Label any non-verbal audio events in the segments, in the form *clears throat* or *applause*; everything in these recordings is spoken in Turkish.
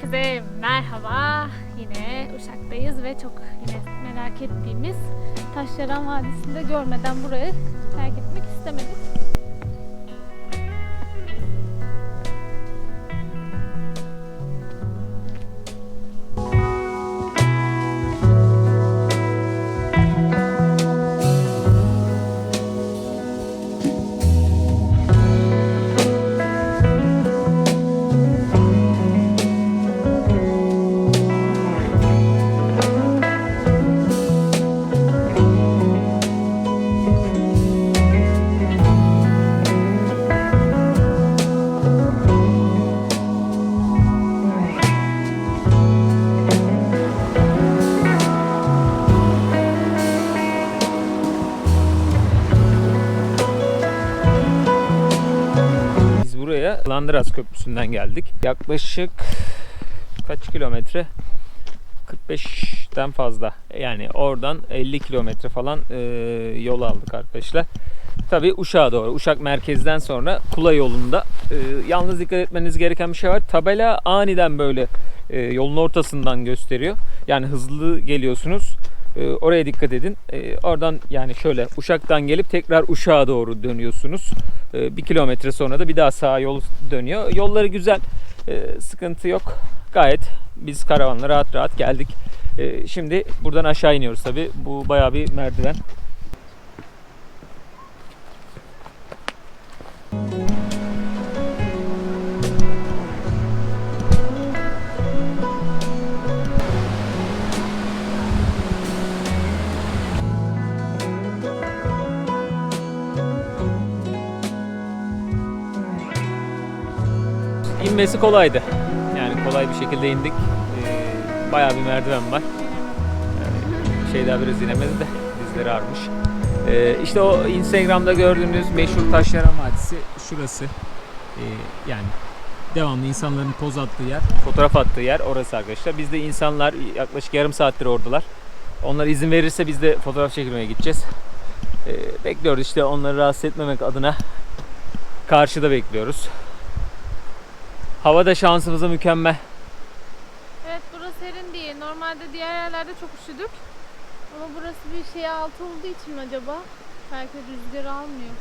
Herkese merhaba. Yine Uşak'tayız ve çok yine merak ettiğimiz Taşyaran Vadisi'nde görmeden burayı terk etmek istemedik. Landıras Köprüsü'nden geldik. Yaklaşık kaç kilometre? 45'ten fazla. Yani oradan 50 kilometre falan e, yol aldık arkadaşlar. Tabii Uşak'a doğru. Uşak merkezden sonra Kula yolunda. E, yalnız dikkat etmeniz gereken bir şey var. Tabela aniden böyle e, yolun ortasından gösteriyor. Yani hızlı geliyorsunuz. E, oraya dikkat edin. E, oradan yani şöyle Uşak'tan gelip tekrar Uşak'a doğru dönüyorsunuz. E, bir kilometre sonra da bir daha sağa yol dönüyor. Yolları güzel. E, sıkıntı yok. Gayet biz karavanla rahat rahat geldik. E, şimdi buradan aşağı iniyoruz tabi. Bu bayağı bir merdiven. İnmesi kolaydı. Yani kolay bir şekilde indik. Ee, bayağı bir merdiven var. Yani şey daha biraz inemedi de dizleri ağrımış. Ee, işte o Instagram'da gördüğünüz meşhur Taşyaran Vadisi şurası. Ee, yani devamlı insanların poz attığı yer, fotoğraf attığı yer orası arkadaşlar. Biz de insanlar yaklaşık yarım saattir oradalar. Onlar izin verirse biz de fotoğraf çekilmeye gideceğiz. Ee, bekliyoruz işte onları rahatsız etmemek adına karşıda bekliyoruz. Hava da şansımıza mükemmel. Evet burası serin değil. Normalde diğer yerlerde çok üşüdük. Ama burası bir şeye altı olduğu için acaba? Belki rüzgar almıyor.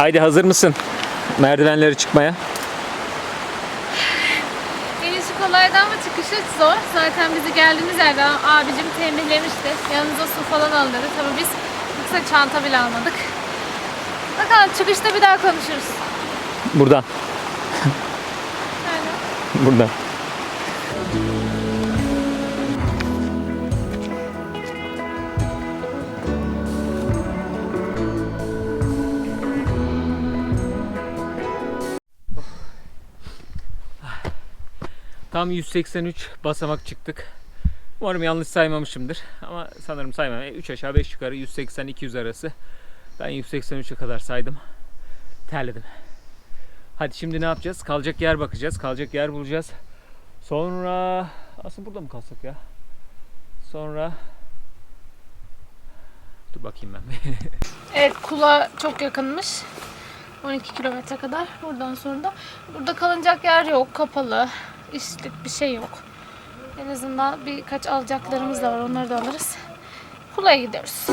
Haydi hazır mısın? Merdivenleri çıkmaya. İnişi kolaydı ama çıkışı zor. Zaten bizi geldiğimiz yerden abicim tembihlemişti. Yanınıza su falan alın dedi. Tabii biz yoksa çanta bile almadık. Bakalım çıkışta bir daha konuşuruz. Buradan. Buradan. Tam 183 basamak çıktık. Umarım yanlış saymamışımdır. Ama sanırım saymam. 3 aşağı 5 yukarı 180-200 arası. Ben 183'e kadar saydım. Terledim. Hadi şimdi ne yapacağız? Kalacak yer bakacağız. Kalacak yer bulacağız. Sonra aslında burada mı kalsak ya? Sonra Dur bakayım ben. *laughs* Evet Kula çok yakınmış. 12 kilometre kadar. Buradan sonra da burada kalınacak yer yok. Kapalı. İşlik bir şey yok. En azından birkaç alacaklarımız da var. Onları da alırız. Kula'ya gidiyoruz.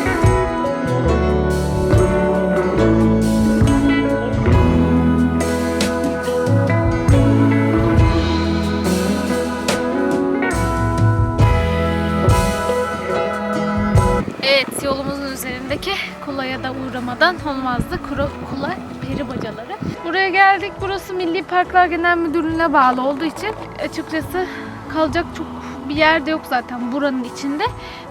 Evet yolumuzun üzerindeki Kula'ya da uğramadan olmazdı. Kula peri bacaları. Buraya geldik. Burası Milli Parklar Genel Müdürlüğü'ne bağlı olduğu için açıkçası kalacak çok bir yerde yok zaten buranın içinde.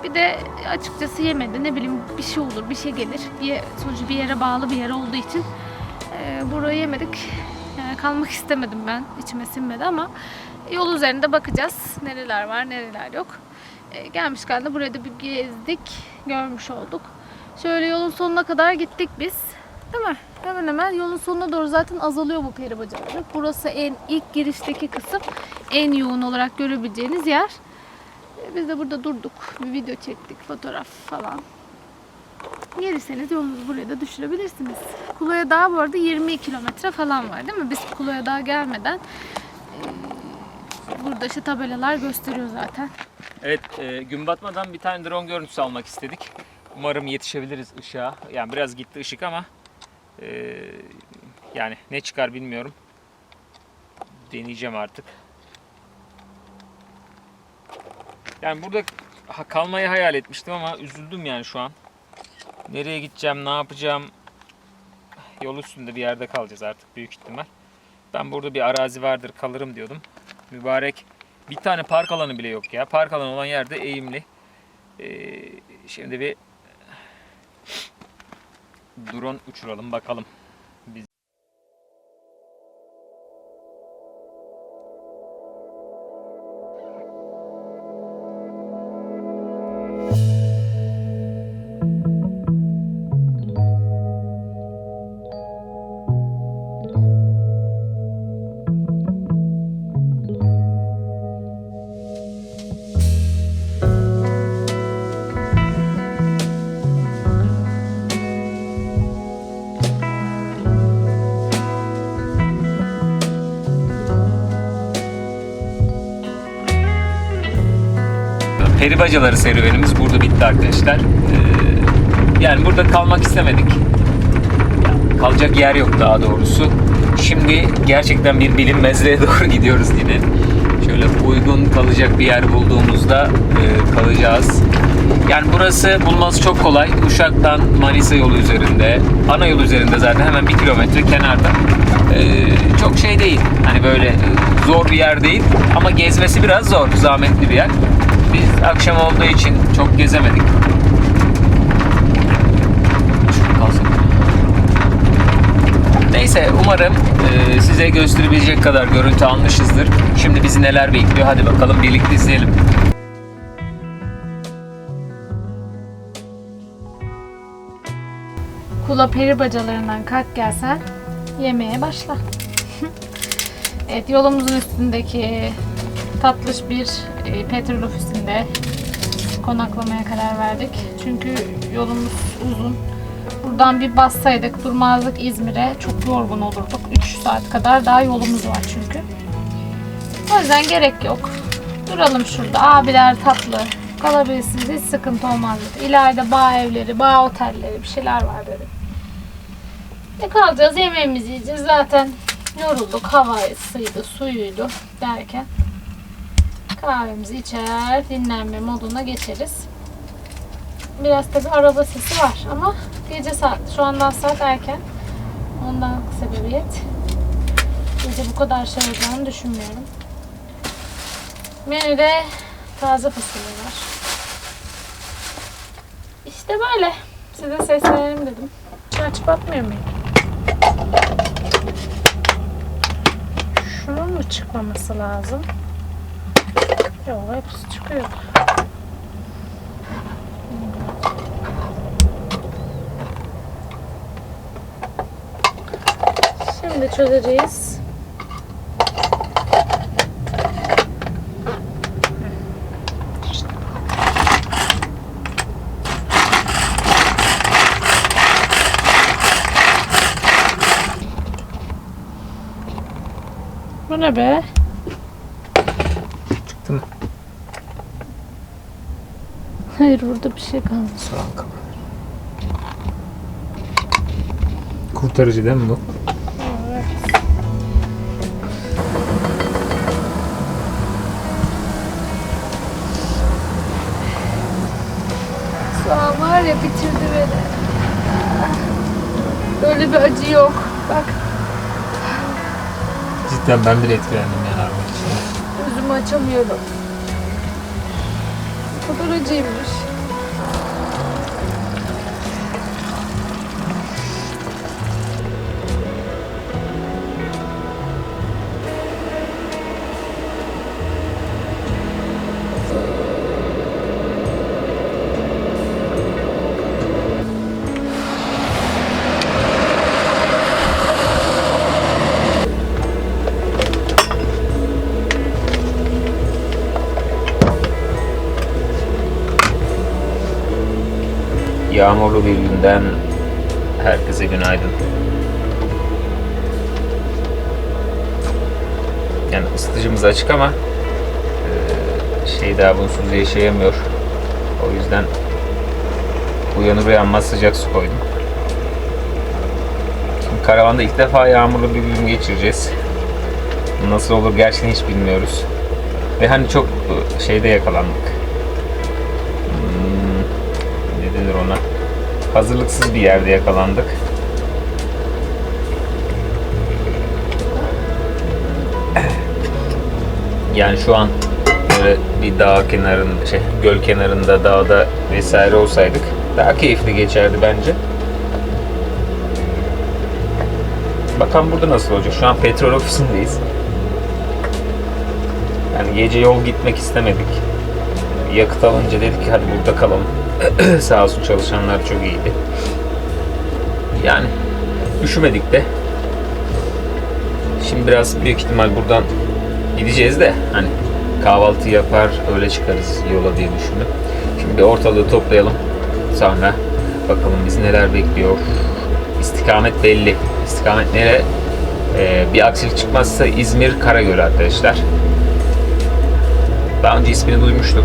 Bir de açıkçası yemedi. Ne bileyim bir şey olur, bir şey gelir. Bir, sonucu bir yere bağlı bir yer olduğu için e, burayı yemedik. Yani kalmak istemedim ben. İçime sinmedi ama yol üzerinde bakacağız. Nereler var, nereler yok. E, gelmişken de buraya da bir gezdik, görmüş olduk. Şöyle yolun sonuna kadar gittik biz. Değil mi? Hemen hemen yolun sonuna doğru zaten azalıyor bu peri bacaları. Burası en ilk girişteki kısım. En yoğun olarak görebileceğiniz yer. E, Biz de burada durduk. Bir video çektik, fotoğraf falan. Gelirseniz yolunuzu buraya da düşürebilirsiniz. Kulaya Dağı bu arada 20 kilometre falan var değil mi? Biz Kulaya Dağı gelmeden e, burada işte tabelalar gösteriyor zaten. Evet, e, gün batmadan bir tane drone görüntüsü almak istedik. Umarım yetişebiliriz ışığa. Yani biraz gitti ışık ama e, yani ne çıkar bilmiyorum. Deneyeceğim artık. Yani burada kalmayı hayal etmiştim ama üzüldüm yani şu an. Nereye gideceğim, ne yapacağım? Yol üstünde bir yerde kalacağız artık büyük ihtimal. Ben burada bir arazi vardır kalırım diyordum. Mübarek bir tane park alanı bile yok ya. Park alanı olan yerde eğimli. Ee, şimdi bir drone uçuralım bakalım. Peri bacaları serüvenimiz burada bitti arkadaşlar. Ee, yani burada kalmak istemedik. Ya, Kalacak yer yok daha doğrusu. Şimdi gerçekten bir bilinmezliğe *laughs* doğru gidiyoruz yine. Şöyle uygun kalacak bir yer bulduğumuzda e, kalacağız. Yani burası bulması çok kolay. Uşak'tan Manisa yolu üzerinde, ana yol üzerinde zaten hemen bir kilometre kenarda. Ee, çok şey değil. Hani böyle e, zor bir yer değil ama gezmesi biraz zor, zahmetli bir yer. Biz akşam olduğu için çok gezemedik. Neyse umarım e, size gösterebilecek kadar görüntü almışızdır. Şimdi bizi neler bekliyor hadi bakalım birlikte izleyelim. Kula peri bacalarından kalk gelsen yemeğe başla. *laughs* evet yolumuzun üstündeki tatlış bir e, petrol ofisinde konaklamaya karar verdik. Çünkü yolumuz uzun. Buradan bir bassaydık durmazdık İzmir'e çok yorgun olurduk. 3 saat kadar daha yolumuz var çünkü. O yüzden gerek yok. Duralım şurada. Abiler tatlı. Kalabilirsiniz. Hiç sıkıntı olmaz. İleride bağ evleri, bağ otelleri bir şeyler var dedi. Ne kalacağız? Yemeğimizi yiyeceğiz. Zaten yorulduk. Havasıydı, suyuydu derken. Kahvemizi içer, dinlenme moduna geçeriz. Biraz tabi araba sesi var ama gece saat, şu andan saat erken. Ondan sebebiyet. Gece bu kadar şey olacağını düşünmüyorum. Menüde taze fasulye var. İşte böyle. Size seslenelim dedim. Açıp atmıyor muyum? Şunun mu çıkmaması lazım? Yok hepsi çıkıyor. Şimdi çözeceğiz. Bu ne be? Hayır burada bir şey kalmış. Soğan kabuğu. Kurtarıcı değil mi bu? Soğan var ya bitirdi beni. Böyle bir acı yok. Bak Cidden ben bile etkilendim yani gözümü açamıyorum. Bu kadar acıymış. Yağmurlu bir günden herkese günaydın. Yani ısıtıcımız açık ama eee, şey daha bunsuz yaşayamıyor. O yüzden uyanır uyanmaz sıcak su koydum. Şimdi karavanda ilk defa yağmurlu bir gün geçireceğiz. Nasıl olur gerçekten hiç bilmiyoruz. Ve hani çok e, şeyde yakalandık. Hmm, ne denir ona? Hazırlıksız bir yerde yakalandık. Yani şu an böyle bir dağ kenarında, şey, göl kenarında, dağda vesaire olsaydık daha keyifli geçerdi bence. Bakalım burada nasıl olacak? Şu an petrol ofisindeyiz. Yani gece yol gitmek istemedik. Yakıt alınca dedik ki hadi burada kalalım. *clears throat* Sağ olsun çalışanlar çok iyiydi. Yani üşümedik de. Şimdi biraz büyük ihtimal buradan gideceğiz de hani kahvaltı yapar öyle çıkarız yola diye düşündüm. Şimdi ortalığı toplayalım. Sonra bakalım bizi neler bekliyor. İstikamet belli. İstikamet nere? Ee, bir aksilik çıkmazsa İzmir Karagöl arkadaşlar. Daha önce ismini duymuştuk.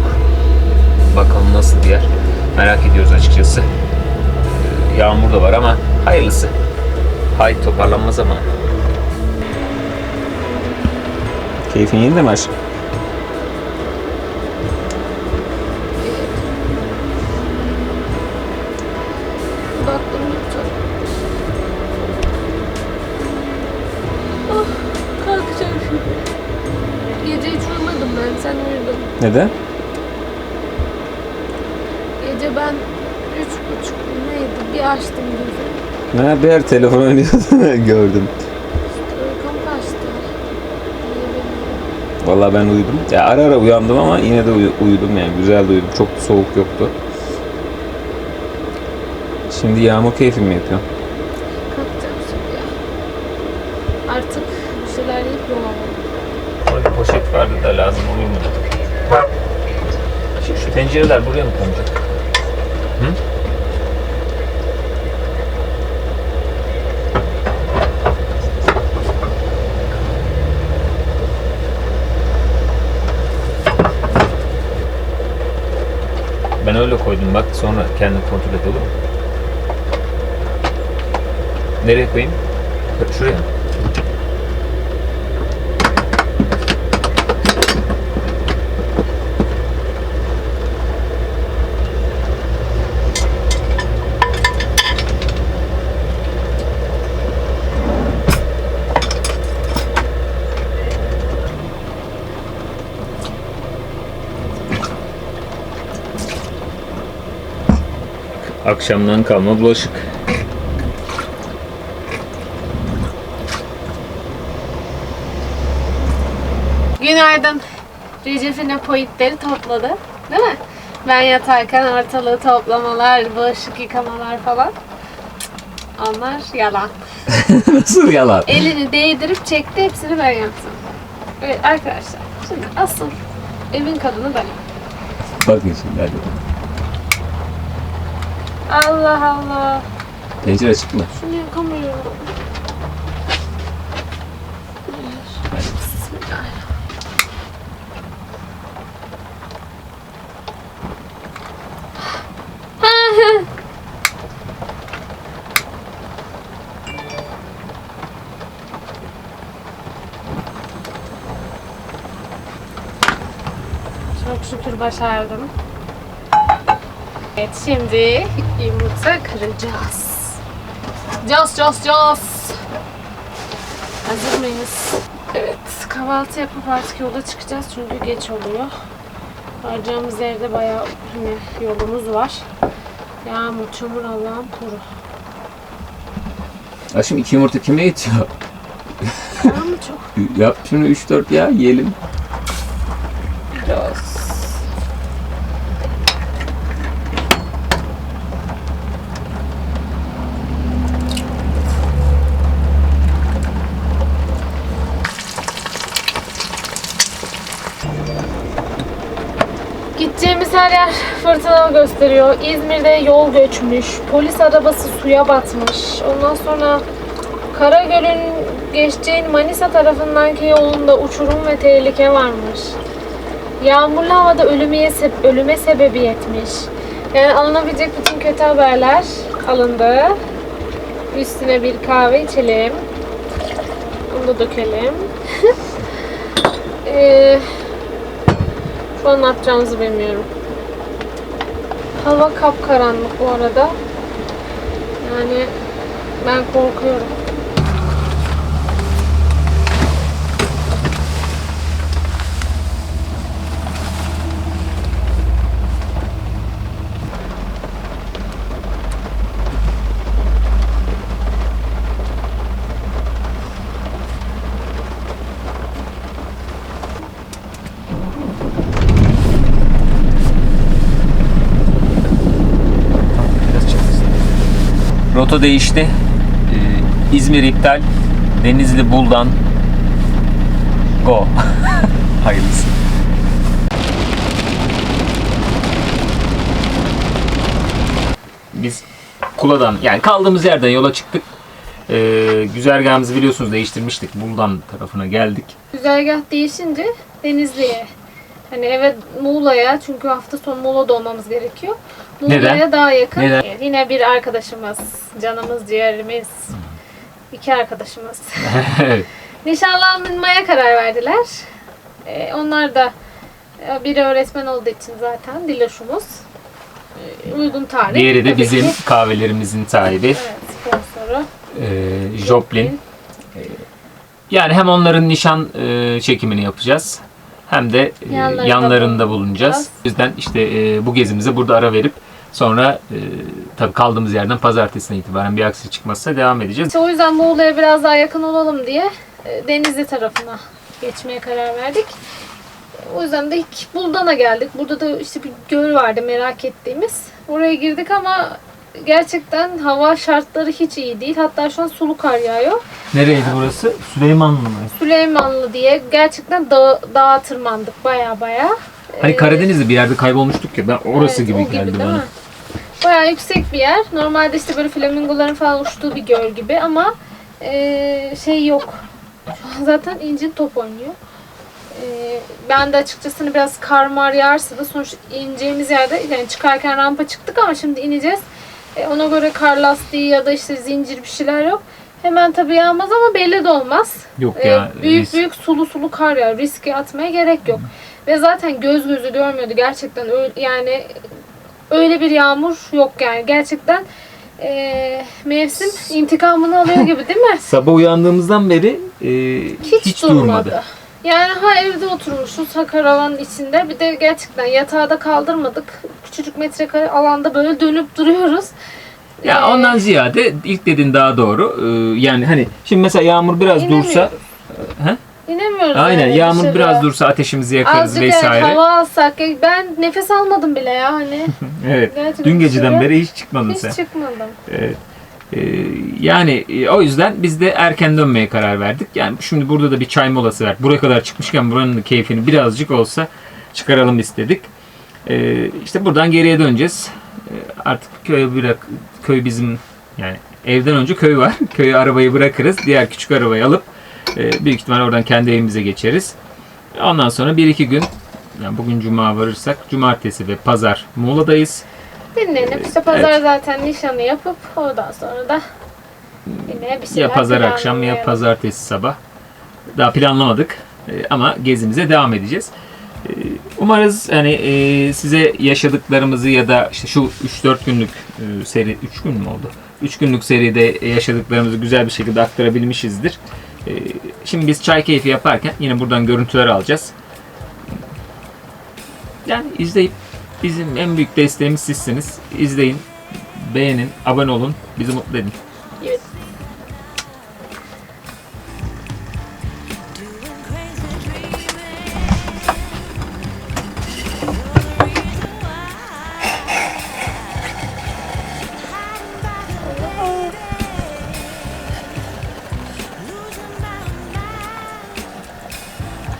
Bakalım nasıl bir yer. Merak ediyoruz açıkçası. Ee, Yağmur da var ama hayırlısı. Hay toparlanma zamanı. Keyfin yerinde mi aşkım? Oh, kalkacağım şimdi. Gece hiç uyumadım ben, sen uyudun. Neden? Gece ben üç buçuk mu neydi bir açtım gözümü. Ne bir telefon oynuyordu *laughs* gördüm. Vallahi ben uyudum. Ya ara ara uyandım ama yine de uyu- uyudum yani. Güzel de uyudum. Çok da soğuk yoktu. Şimdi yağmur keyfi mi yapıyorsun? Kalkacağım şimdi ya. Artık bir şeyler yiyip yol alalım. Orada poşet vardı da lazım olur mu? Şu, şu tencereler buraya mı konacak? Öyle koydum bak sonra kendin kontrol et olur mu? Nereye koyayım? Şuraya. Akşamdan kalma bulaşık. Günaydın. Recep yine poitleri topladı. Değil mi? Ben yatarken ortalığı toplamalar, bulaşık yıkamalar falan. Onlar yalan. *laughs* Nasıl yalan? Elini değdirip çekti hepsini ben yaptım. Evet arkadaşlar. Şimdi asıl evin kadını benim. Bakın şimdi hadi. Allah Allah. Pencere açık mı? Şunu yakamıyorum. Çok şükür başardım. Evet şimdi yumurta kıracağız. Cas cas cas. Hazır mıyız? Evet kahvaltı yapıp artık yola çıkacağız çünkü geç oluyor. Varacağımız yerde bayağı yine yolumuz var. Yağmur, çamur Allah'ın kuru. Aşkım iki yumurta kime yetiyor? Mı çok? *laughs* Yap şunu 3-4 ya yiyelim. Biraz. Her yer fırtınalı gösteriyor. İzmir'de yol göçmüş. Polis arabası suya batmış. Ondan sonra Karagöl'ün geçeceğin Manisa tarafındanki yolunda uçurum ve tehlike varmış. Yağmurlu havada ölüme, se- ölüme sebebiyetmiş. Yani alınabilecek bütün kötü haberler alındı. Üstüne bir kahve içelim. Bunu da dökelim. Eee *laughs* şu an ne yapacağımızı bilmiyorum. Hava kapkaranlık bu arada. Yani ben korkuyorum. Rota değişti. Ee, İzmir iptal. Denizli Buldan. Go. *laughs* Hayırlısı. Biz Kula'dan yani kaldığımız yerden yola çıktık. Ee, güzergahımızı biliyorsunuz değiştirmiştik. Buldan tarafına geldik. Güzergah değişince Denizli'ye. Hani eve Muğla'ya çünkü hafta sonu Muğla'da olmamız gerekiyor. Muğla'ya Neden? daha yakın. Neden? Yine bir arkadaşımız, canımız, ciğerimiz. iki arkadaşımız. *laughs* Nişanlanmaya karar verdiler. Ee, onlar da e, biri öğretmen olduğu için zaten Diloş'umuz. Ee, uygun tarih. Diğeri de Tabii bizim ki. kahvelerimizin sahibi. Evet, sponsoru. Ee, Joplin. Yani hem onların nişan e, çekimini yapacağız hem de e, Yanlarında yanlarında bulunacağız. O yüzden işte e, bu gezimize burada ara verip sonra e, tabii kaldığımız yerden pazartesine itibaren bir aksi çıkmazsa devam edeceğiz. İşte o yüzden Muğla'ya biraz daha yakın olalım diye e, Denizli tarafına geçmeye karar verdik. O yüzden de ilk Buldan'a geldik. Burada da işte bir göl vardı merak ettiğimiz. Oraya girdik ama gerçekten hava şartları hiç iyi değil. Hatta şu an sulu kar yağıyor. Nereydi burası? Süleymanlı mı? Süleymanlı diye gerçekten dağ, dağa tırmandık baya baya. Hani Ee, Karadeniz'de bir yerde kaybolmuştuk ya ben orası Evet, gibi o geldi değil bana. mi? Bayağı yüksek bir yer. Normalde işte böyle flamingoların falan uçtuğu bir göl gibi ama eee, şey yok. Şu an zaten incin top oynuyor. Eee, ben de açıkçası hani biraz kar mar yağarsa da sonuçta ineceğimiz yerde yani çıkarken rampa çıktık ama şimdi ineceğiz. E, ona göre kar lastiği ya da işte zincir bir şeyler yok. Hemen tabii yağmaz ama belli de olmaz. Yok ya. büyük risk- büyük sulu sulu kar ya riske atmaya gerek yok. Ve zaten göz gözü görmüyordu gerçekten öyle yani öyle bir yağmur yok yani gerçekten e, mevsim intikamını alıyor gibi değil mi? *laughs* Sabah uyandığımızdan beri e, Hiç, hiç, durmadı. durmadı. Yani ha evde oturmuşuz ha karavanın içinde bir de gerçekten yatağı da kaldırmadık. Küçücük metrekare alanda böyle dönüp duruyoruz. Ya Ee, ondan ziyade ilk dediğin daha doğru. Ee, yani hani şimdi mesela yağmur biraz dursa He? İnemiyoruz Aynen yani yağmur dışarı. biraz dursa ateşimizi yakarız Azıcık evet, vesaire. hava alsak. Ben nefes almadım bile ya hani. *laughs* Evet. Gerçekten Dün geceden dışarı beri hiç çıkmadın Hiç sen. çıkmadım. Evet. Ee, yani e, o yüzden biz de erken dönmeye karar verdik. Yani şimdi burada da bir çay molası verdik. Buraya kadar çıkmışken buranın keyfini birazcık olsa çıkaralım istedik. Ee, işte buradan geriye döneceğiz. Ee, artık köy bırak köy bizim yani evden önce köy var. *laughs* Köye arabayı bırakırız. Diğer küçük arabayı alıp e, büyük ihtimal oradan kendi evimize geçeriz. Ondan sonra bir iki gün yani bugün cuma varırsak cumartesi ve pazar Muğla'dayız. Dinlenip işte pazar zaten nişanı yapıp ondan sonra da yine bir şeyler Ya pazar akşam ya pazartesi sabah. Daha planlamadık Ee, ama gezimize devam edeceğiz. Ee, Umarız hani e, size yaşadıklarımızı ya da işte şu 3-4 günlük e, seri 3 gün mü oldu? 3 günlük seride yaşadıklarımızı güzel bir şekilde aktarabilmişizdir. E, şimdi biz çay keyfi yaparken yine buradan görüntüler alacağız. Yani izleyip bizim en büyük desteğimiz sizsiniz. İzleyin, beğenin, abone olun, bizi mutlu edin.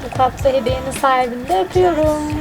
Bu tatlı hediyenin sahibini de öpüyorum.